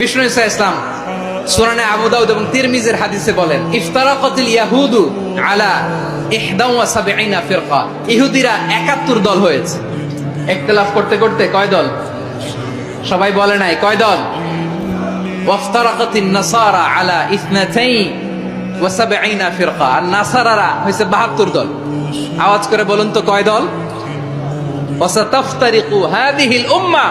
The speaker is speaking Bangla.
বিষ্ণু ইসা ইসলাম সুরানে আবু দাউদ এবং তিরমিজের হাদিসে বলেন, ইফতারাকাতিল ইয়াহুদু আলা ইহদা ওয়া সাবঈনা ফিরকা। ইহুদিরা 71 দল হয়েছে। ইখতিলাফ করতে করতে কয় দল? সবাই বলে নাই, কয় দল? ওয়াফতারাকাতিন নাসারা আলা ইথনাতাইন ওয়া সাবঈনা ফিরকা। আর নাসারারা হইছে 72 দল। আওয়াজ করে বলুন তো কয় দল? ওয়াসাতাফতারিকু হাদিহিল উম্মাহ